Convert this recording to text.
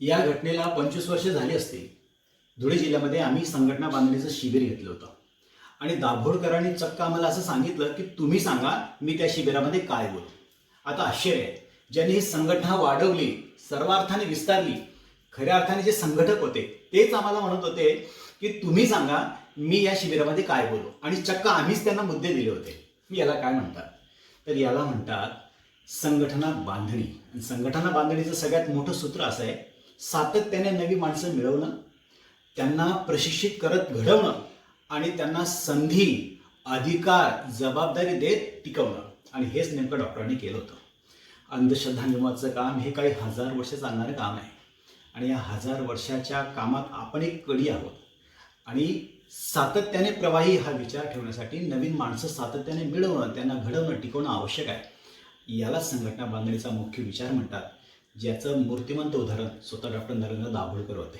या घटनेला पंचवीस वर्ष झाली असतील. धुळे जिल्ह्यामध्ये आम्ही संघटना बांधणीचं शिबिर घेतलं होतं. आणि दाभोळकरांनी चक्क आम्हाला असं सांगितलं की तुम्ही सांगा मी त्या शिबिरामध्ये काय बोलतो आता आश्चर्य आहे. ज्यांनी ही संघटना वाढवली सर्वार्थाने विस्तारली खऱ्या अर्थाने जे संघटक होते तेच आम्हाला म्हणत होते की तुम्ही सांगा मी या शिबिरामध्ये काय बोलू. आणि चक्क आम्हीच त्यांना मुद्दे दिले होते. याला काय म्हणतात? तर याला म्हणतात संघटना बांधणी. आणि संघटना बांधणीचं सगळ्यात मोठं सूत्र असं आहे सातत्याने नवी माणसं मिळवणं त्यांना प्रशिक्षित करत घडवणं आणि त्यांना संधी अधिकार जबाबदारी देत टिकवणं. आणि हेच नेमकं डॉक्टरांनी केलं होतं. अंधश्रद्धा निर्माणचं काम हे काही हजार वर्ष चालणारं काम आहे. आणि या हजार वर्षाच्या कामात आपण एक कडी आहोत. आणि सातत्याने प्रवाही हा विचार ठेवण्यासाठी नवीन माणसं सातत्याने मिळवणं त्यांना घडवणं टिकवणं आवश्यक आहे. याला संघटना बांधणीचा मुख्य विचार म्हणतात. ज्याचं मूर्तिमंत उदाहरण स्वतः डॉक्टर नरेंद्र दाभोळकर होते.